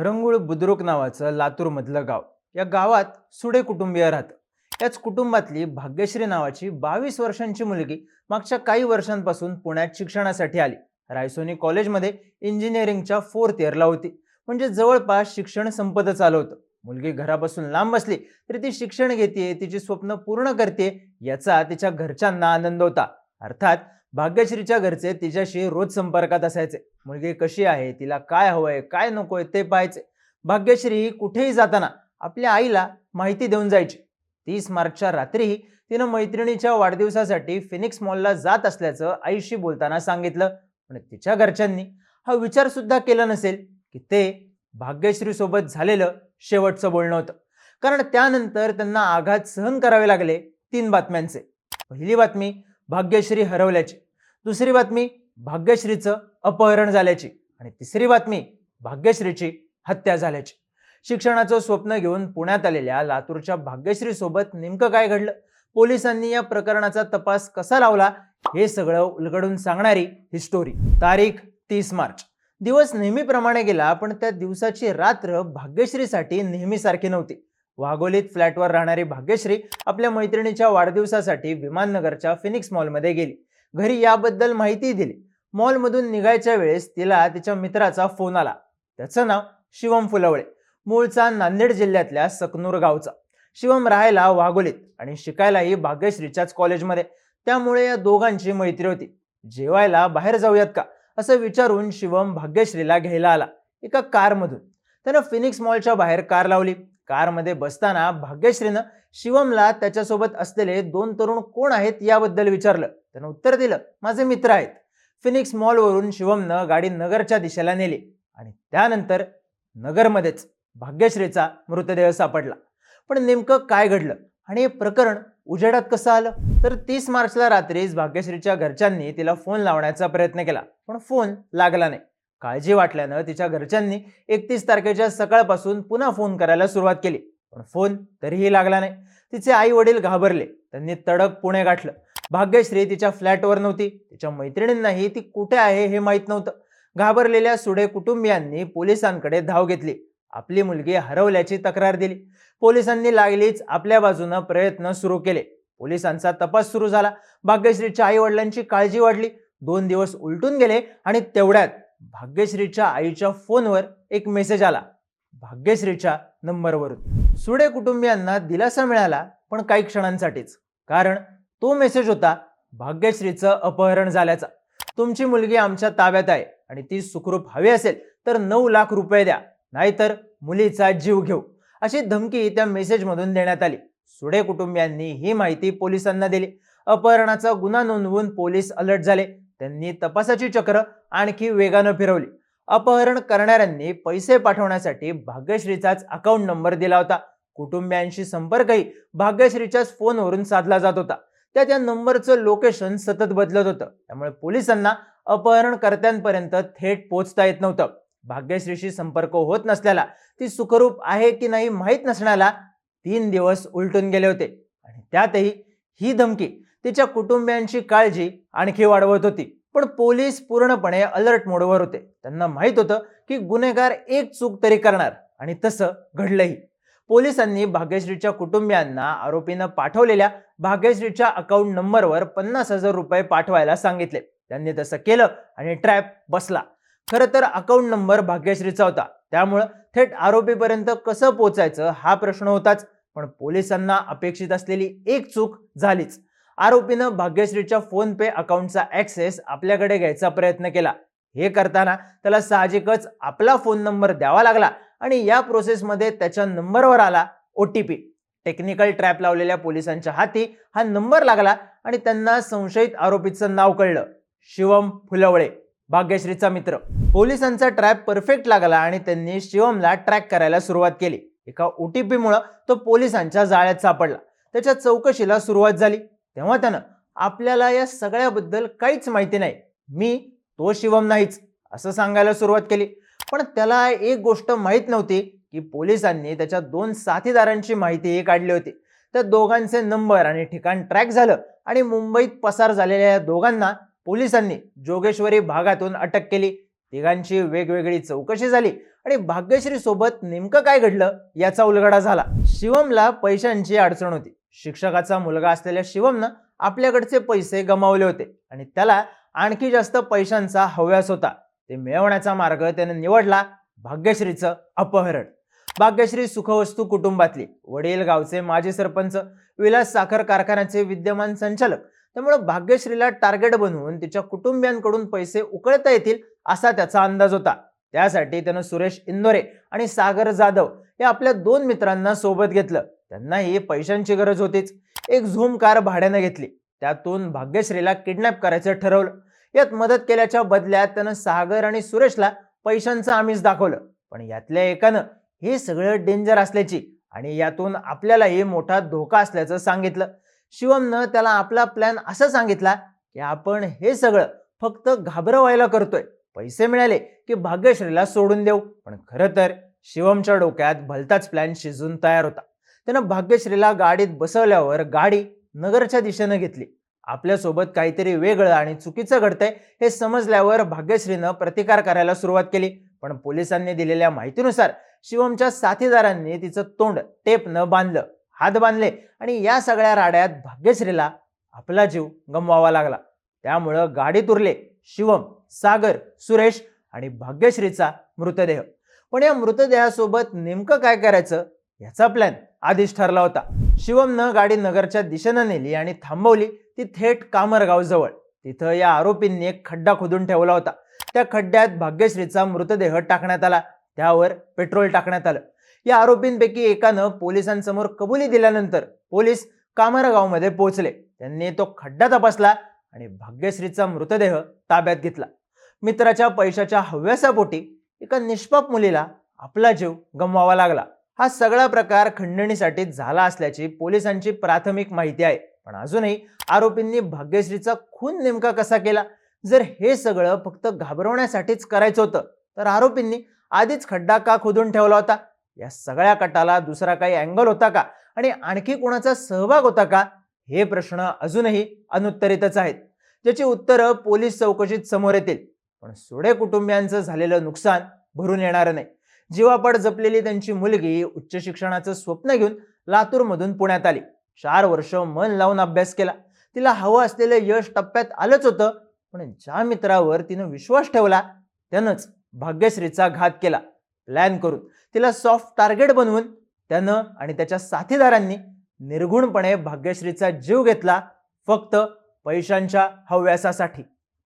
हरंगुळ बुद्रुक नावाचं लातूरमधलं गाव. या गावात सुडे कुटुंबीय राहतं. याच कुटुंबातली भाग्यश्री नावाची बावीस वर्षांची मुलगी मागच्या काही वर्षांपासून पुण्यात शिक्षणासाठी आली. रायसोनी कॉलेजमध्ये इंजिनिअरिंगच्या फोर्थ इयरला होती. म्हणजे जवळपास शिक्षण संपतच आलं होतं. मुलगी घरापासून लांब असली तरी ती शिक्षण घेते तिची स्वप्न पूर्ण करते याचा तिच्या घरच्यांना आनंद होता. अर्थात भाग्यश्रीच्या घरचे तिच्याशी रोज संपर्कात असायचे. मुलगी कशी आहे? तिला काय हवंय? काय नकोय? ते पाहायचे. भाग्यश्री कुठेही जाताना आपल्या आईला माहिती देऊन जायची. तीस मार्चच्या रात्रीही तिनं मैत्रिणीच्या वाढदिवसासाठी फिनिक्स मॉलला जात असल्याचं आईशी बोलताना सांगितलं. पण तिच्या घरच्यांनी हा विचार सुद्धा केला नसेल की ते भाग्यश्रीसोबत झालेलं शेवटचं बोलणं होतं. कारण त्यानंतर त्यांना आघात सहन करावे लागले तीन बातम्यांचे. पहिली बातमी भाग्यश्री हरवल्याची. दुसरी बातमी भाग्यश्रीचं अपहरण झाल्याची. आणि तिसरी बातमी भाग्यश्रीची हत्या झाल्याची. शिक्षणाचं स्वप्न घेऊन पुण्यात आलेल्या लातूरच्या भाग्यश्री सोबत नेमकं काय घडलं? पोलिसांनी या प्रकरणाचा तपास कसा लावला? हे सगळं उलगडून सांगणारी ही स्टोरी तारीख तीस मार्च. दिवस नेहमीप्रमाणे गेला पण त्या दिवसाची रात्र भाग्यश्रीसाठी नेहमीसारखी नव्हती. वाघोलीत फ्लॅटवर राहणारी भाग्यश्री आपल्या मैत्रिणीच्या वाढदिवसासाठी विमाननगरच्या फिनिक्स मॉलमध्ये गेली. घरी याबद्दल माहिती दिली. मॉलमधून निघायच्या वेळेस तिला तिच्या मित्राचा फोन आला. त्याचं नाव शिवम फुलवळे. मूळचा नांदेड जिल्ह्यातल्या सकनूर गावचा. शिवम राहायला वाघोलीत आणि शिकायलाही भाग्यश्रीच्याच कॉलेजमध्ये. त्यामुळे या दोघांची मैत्री होती. जेवायला बाहेर जाऊयात का? असं विचारून शिवम भाग्यश्रीला घ्यायला आला. एका कारमधून. त्यानं फिनिक्स मॉलच्या बाहेर कार लावली. कारमध्ये बसताना भाग्यश्रीनं शिवमला त्याच्यासोबत असलेले दोन तरुण कोण आहेत याबद्दल विचारलं. त्यानं उत्तर दिलं माझे मित्र आहेत. फिनिक्स मॉलवरून शिवमनं गाडी नगरच्या दिशेला नेली आणि त्यानंतर नगरमध्येच भाग्यश्रीचा मृतदेह सापडला. पण नेमकं काय घडलं आणि हे प्रकरण उजेडात कसं आलं? तर तीस मार्चला रात्रीच भाग्यश्रीच्या घरच्यांनी तिला फोन लावण्याचा प्रयत्न केला पण फोन लागला नाही. काळजी वाटल्यानं तिच्या घरच्यांनी एकतीस तारखेच्या सकाळपासून पुन्हा फोन करायला सुरुवात केली. पण फोन तरीही लागला नाही. तिचे आई वडील घाबरले. त्यांनी तडक पुणे गाठलं. भाग्यश्री तिच्या फ्लॅटवर नव्हती. तिच्या मैत्रिणींनाही ती कुठे आहे हे माहीत नव्हतं. घाबरलेल्या सुडे कुटुंबियांनी पोलिसांकडे धाव घेतली. आपली मुलगी हरवल्याची तक्रार दिली. पोलिसांनी लागलीच आपल्या बाजूनं प्रयत्न सुरू केले. पोलिसांचा तपास सुरू झाला. भाग्यश्रीच्या आई वडिलांची काळजी वाढली. दोन दिवस उलटून गेले आणि तेवढ्यात भाग्यश्रीच्या आईच्या फोनवर एक मेसेज आला. भाग्यश्रीच्या नंबरवरून. सुडे कुटुंबियांना दिलासा मिळाला पण काही क्षणांसाठीच. कारण तो मेसेज होता भाग्यश्रीचं अपहरण झाल्याचा. तुमची मुलगी आमच्या ताब्यात आहे आणि ती सुखरूप हवी असेल तर नऊ लाख रुपये द्या. नाहीतर मुलीचा जीव घेऊ. अशी धमकी त्या मेसेजमधून देण्यात आली. सुडे कुटुंबियांनी ही माहिती पोलिसांना दिली. अपहरणाचा गुन्हा नोंदवून पोलीस अलर्ट झाले. त्यांनी तपासाची चक्र आणखी वेगानं फिरवली. अपहरण करणाऱ्यांनी पैसे पाठवण्यासाठी भाग्यश्रीचाच अकाउंट नंबर दिला होता. कुटुंबियांशी संपर्कही भाग्यश्रीच्याच फोनवरून साधला जात होता. त्या त्या नंबरचं लोकेशन सतत बदलत होतं. त्यामुळे पोलिसांना अपहरणकर्त्यांपर्यंत थेट पोचता येत नव्हतं. भाग्यश्रीशी संपर्क होत नसल्याला ती सुखरूप आहे की नाही माहीत नसण्याला तीन दिवस उलटून गेले होते. आणि त्यातही ही धमकी तिच्या कुटुंबियांची काळजी आणखी वाढवत होती. पण पोलीस पूर्णपणे अलर्ट मोडवर होते. त्यांना माहीत होतं की गुन्हेगार एक चूक तरी करणार आणि तसं घडलंही. पोलिसांनी भाग्यश्रीच्या कुटुंबियांना आरोपीनं पाठवलेल्या भाग्यश्रीच्या अकाउंट नंबरवर पन्नास हजार रुपये पाठवायला सांगितले. त्यांनी तसं केलं आणि ट्रॅप बसला. खरं तर अकाउंट नंबर भाग्यश्रीचा होता. त्यामुळं थेट आरोपीपर्यंत कसं पोचायचं हा प्रश्न होताच. पण पोलिसांना अपेक्षित असलेली एक चूक झालीच. आरोपीनं भाग्यश्रीच्या फोन पे अकाउंटचा ऍक्सेस आपल्याकडे घ्यायचा प्रयत्न केला. हे करताना त्याला साहजिकच आपला फोन नंबर द्यावा लागला आणि या प्रोसेसमध्ये त्याच्या नंबरवर आला O T P. Technical trap लावलेल्या पोलिसांच्या हाती हा नंबर लागला आणि त्यांना संशयित आरोपीचं नाव कळलं. शिवम फुलवळे भाग्यश्रीचा मित्र. पोलिसांचा ट्रॅप परफेक्ट लागला आणि त्यांनी शिवमला ट्रॅक करायला सुरुवात केली. एका ओ टी पीमुळं तो पोलिसांच्या जाळ्यात सापडला. त्याच्या चौकशीला सुरुवात झाली. तेव्हा त्यानं आपल्याला या सगळ्याबद्दल काहीच माहिती नाही. मी तो शिवम नाहीच असं सांगायला सुरुवात केली. पण त्याला एक गोष्ट माहीत नव्हती की पोलिसांनी त्याच्या दोन साथीदारांची माहितीही काढली होती. त्या दोघांचे नंबर आणि ठिकाण ट्रॅक झालं आणि मुंबईत पसार झालेल्या या दोघांना पोलिसांनी जोगेश्वरी भागातून अटक केली. तिघांची वेगवेगळी चौकशी झाली आणि भाग्यश्री सोबत नेमकं काय घडलं याचा उलगडा झाला. शिवमला पैशांची अडचण होती. शिक्षकाचा मुलगा असलेल्या शिवमनं आपल्याकडचे पैसे गमावले होते आणि त्याला आणखी जास्त पैशांचा हव्यास होता. ते मिळवण्याचा मार्ग त्याने निवडला भाग्यश्रीचं अपहरण. भाग्यश्री सुखवस्तू कुटुंबातली वडील गावचे माजी सरपंच विलास साखर कारखान्याचे विद्यमान संचालक. त्यामुळे भाग्यश्रीला टार्गेट बनवून तिच्या कुटुंबियांकडून पैसे उकळता येतील असा त्याचा अंदाज होता. त्यासाठी त्यानं सुरेश इंदोरे आणि सागर जाधव या आपल्या दोन मित्रांना सोबत घेतलं. त्यांनाही पैशांची गरज होतीच. एक झूम कार भाड्यानं घेतली. त्यातून भाग्यश्रीला किडनॅप करायचं ठरवलं. यात मदत केल्याच्या बदल्यात त्यानं सागर आणि सुरेशला पैशांचं आमिष दाखवलं. पण यातल्या एकानं हे सगळं डेंजर असल्याची आणि यातून आपल्यालाही मोठा धोका असल्याचं सांगितलं. शिवमनं त्याला आपला प्लॅन असं सांगितला की आपण हे सगळं फक्त घाबरवायला करतोय. पैसे मिळाले की भाग्यश्रीला सोडून देऊ. पण खरं तर शिवमच्या डोक्यात भलताच प्लॅन शिजून तयार होता. त्यानं भाग्यश्रीला गाडीत बसवल्यावर गाडी नगरच्या दिशेनं घेतली. आपल्यासोबत काहीतरी वेगळं आणि चुकीचं घडतंय हे समजल्यावर भाग्यश्रीनं प्रतिकार करायला सुरुवात केली. पण पोलिसांनी दिलेल्या माहितीनुसार शिवमच्या साथीदारांनी तिचं तोंड टेपनं बांधलं हात बांधले आणि या सगळ्या राड्यात भाग्यश्रीला आपला जीव गमवावा लागला. त्यामुळं गाडीत उरले शिवम सागर सुरेश आणि भाग्यश्रीचा मृतदेह. पण या मृतदेहासोबत नेमकं काय करायचं याचा प्लॅन आधीच ठरला होता. शिवमनं गाडी नगरच्या दिशेनं नेली आणि थांबवली ती थेट कामरगाव जवळ. तिथं या आरोपींनी एक खड्डा खोदून ठेवला होता. त्या खड्ड्यात भाग्यश्रीचा मृतदेह टाकण्यात आला. त्यावर पेट्रोल टाकण्यात आलं. या आरोपींपैकी एकानं पोलिसांसमोर कबुली दिल्यानंतर पोलीस कामरगावमध्ये पोहोचले. त्यांनी तो खड्डा तपासला आणि भाग्यश्रीचा मृतदेह ताब्यात घेतला. मित्राच्या पैशाच्या हव्यासापोटी एका निष्पाप मुलीला आपला जीव गमवावा लागला. हा सगळा प्रकार खंडणीसाठी झाला असल्याची पोलिसांची प्राथमिक माहिती आहे. पण अजूनही आरोपींनी भाग्यश्रीचा खून नेमका कसा केला? जर हे सगळं फक्त घाबरवण्यासाठीच करायचं होतं तर आरोपींनी आधीच खड्डा का खोदून ठेवला होता? या सगळ्या कटाला दुसरा काही अँगल होता का? आणि आणखी कोणाचा सहभाग होता का? हे प्रश्न अजूनही अनुत्तरितच आहेत. ज्याची उत्तरं पोलीस चौकशीत समोर येतील. पण सोडे कुटुंबियांचं झालेलं नुकसान भरून येणार नाही. जीवापड जपलेली त्यांची मुलगी उच्च शिक्षणाचं स्वप्न घेऊन लातूरमधून पुण्यात आली. चार वर्ष मन लावून अभ्यास केला. तिला हवं असलेलं यश टप्प्यात आलंच होतं पण ज्या मित्रावर तिनं विश्वास ठेवला त्यानंच भाग्यश्रीचा घात केला. प्लॅन करून तिला सॉफ्ट टार्गेट बनवून त्यानं आणि त्याच्या साथीदारांनी निर्घुणपणे भाग्यश्रीचा जीव घेतला फक्त पैशांच्या हव्यासासाठी.